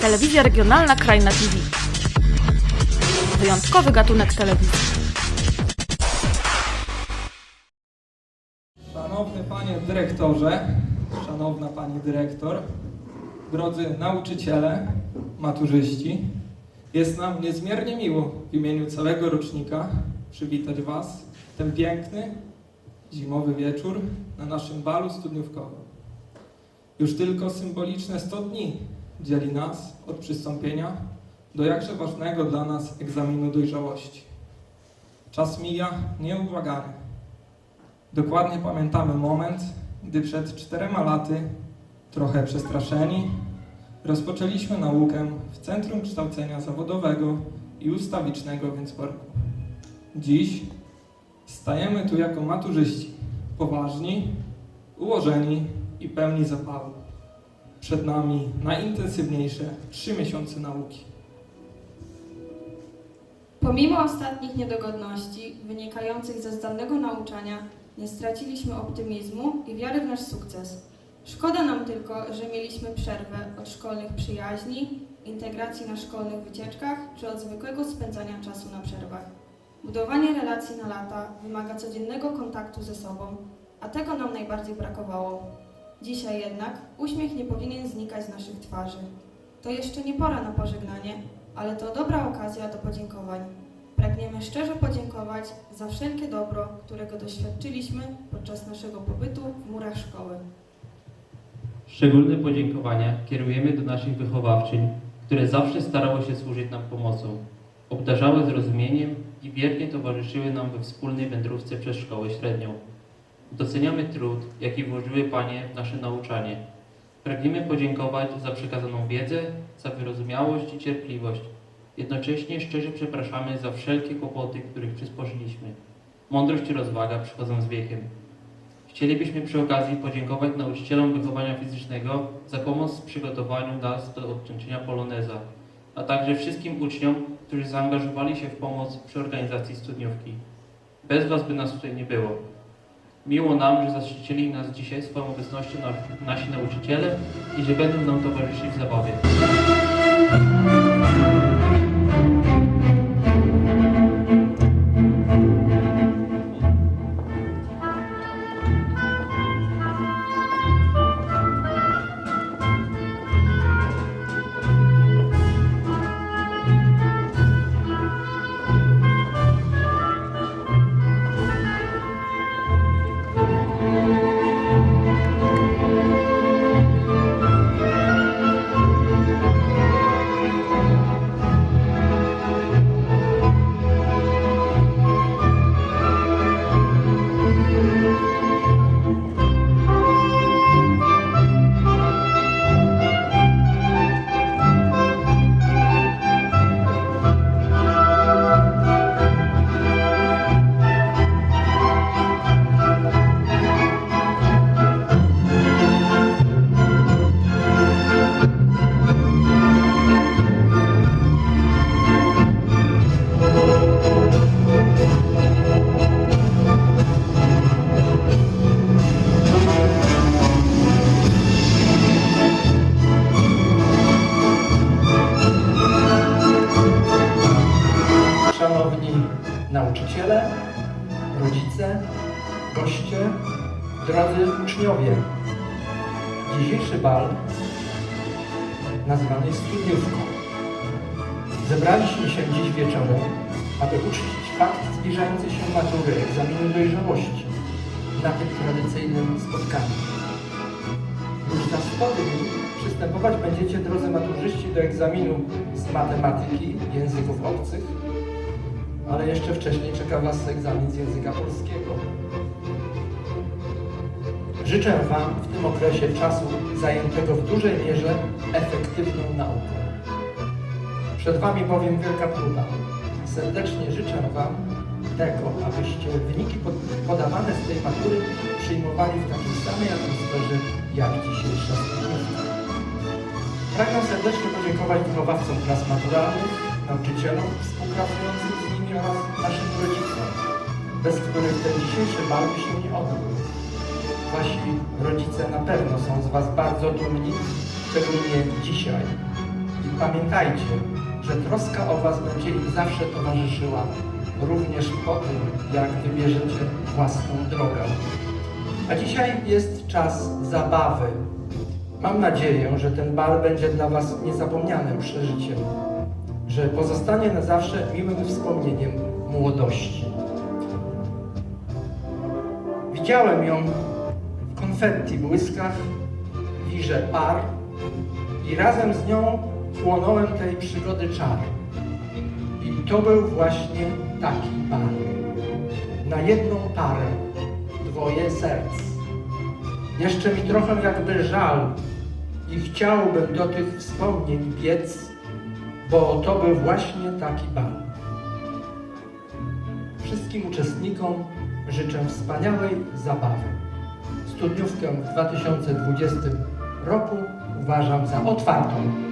Telewizja regionalna Krajna TV. Wyjątkowy gatunek telewizji. Szanowny panie dyrektorze, szanowna pani dyrektor, drodzy nauczyciele, maturzyści, jest nam niezmiernie miło w imieniu całego rocznika przywitać was w ten piękny, zimowy wieczór na naszym balu studniówkowym. Już tylko symboliczne 100 dni dzieli nas od przystąpienia do jakże ważnego dla nas egzaminu dojrzałości. Czas mija nieubłagany. Dokładnie pamiętamy moment, gdy przed czterema laty, trochę przestraszeni, rozpoczęliśmy naukę w Centrum Kształcenia Zawodowego i Ustawicznego w Innsbrucku. Dziś stajemy tu jako maturzyści, poważni, ułożeni i pełni zapału. Przed nami najintensywniejsze trzy miesiące nauki. Pomimo ostatnich niedogodności wynikających ze zdalnego nauczania, nie straciliśmy optymizmu i wiary w nasz sukces. Szkoda nam tylko, że mieliśmy przerwę od szkolnych przyjaźni, integracji na szkolnych wycieczkach czy od zwykłego spędzania czasu na przerwach. Budowanie relacji na lata wymaga codziennego kontaktu ze sobą, a tego nam najbardziej brakowało. Dzisiaj jednak uśmiech nie powinien znikać z naszych twarzy. To jeszcze nie pora na pożegnanie, ale to dobra okazja do podziękowań. Pragniemy szczerze podziękować za wszelkie dobro, którego doświadczyliśmy podczas naszego pobytu w murach szkoły. Szczególne podziękowania kierujemy do naszych wychowawczyń, które zawsze starały się służyć nam pomocą, obdarzały zrozumieniem i wiernie towarzyszyły nam we wspólnej wędrówce przez szkołę średnią. Doceniamy trud, jaki włożyły Panie w nasze nauczanie. Pragniemy podziękować za przekazaną wiedzę, za wyrozumiałość i cierpliwość. Jednocześnie szczerze przepraszamy za wszelkie kłopoty, których przysporzyliśmy. Mądrość i rozwaga przychodzą z wiekiem. Chcielibyśmy przy okazji podziękować nauczycielom wychowania fizycznego za pomoc w przygotowaniu nas do odkończenia poloneza, a także wszystkim uczniom, którzy zaangażowali się w pomoc przy organizacji studniówki. Bez Was by nas tutaj nie było. Miło nam, że zaszczycili nas dzisiaj swoją obecnością na, nasi nauczyciele i że będą nam towarzyszyć w zabawie. Drodzy uczniowie. Dzisiejszy bal nazwany jest studniówką. Zebraliśmy się dziś wieczorem, aby uczcić fakt zbliżającej się matury egzaminu dojrzałości na tym tradycyjnym spotkaniu. Już za 100 dni przystępować będziecie, drodzy maturzyści, do egzaminu z matematyki, języków obcych, ale jeszcze wcześniej czeka Was egzamin z języka polskiego. Życzę Wam w tym okresie czasu zajętego w dużej mierze efektywną nauką. Przed Wami bowiem wielka próba. Serdecznie życzę Wam tego, abyście wyniki pod- podawane z tej matury przyjmowali w takiej samej atmosferze jak dzisiejsza. Pragnę serdecznie podziękować wychowawcom klas maturalnych, nauczycielom, współpracującym z nimi oraz naszym rodzicom, bez których ten dzisiejszy bal się nie odbył. Wasi rodzice na pewno są z Was bardzo dumni, szczególnie dzisiaj, Pamiętajcie, że troska o Was będzie im zawsze towarzyszyła, również po tym, jak wybierzecie własną drogę. A dzisiaj jest czas zabawy. Mam nadzieję, że ten bal będzie dla Was niezapomnianym przeżyciem, że pozostanie na zawsze miłym wspomnieniem młodości. Widziałem ją konfetti błyskach, wirze par i razem z nią chłonąłem tej przygody czar. I to był właśnie taki bal. Na jedną parę dwoje serc. Jeszcze mi trochę jakby żal i chciałbym do tych wspomnień biec, bo to był właśnie taki bal. Wszystkim uczestnikom życzę wspaniałej zabawy. Studniówkę w 2020 roku uważam za otwartą.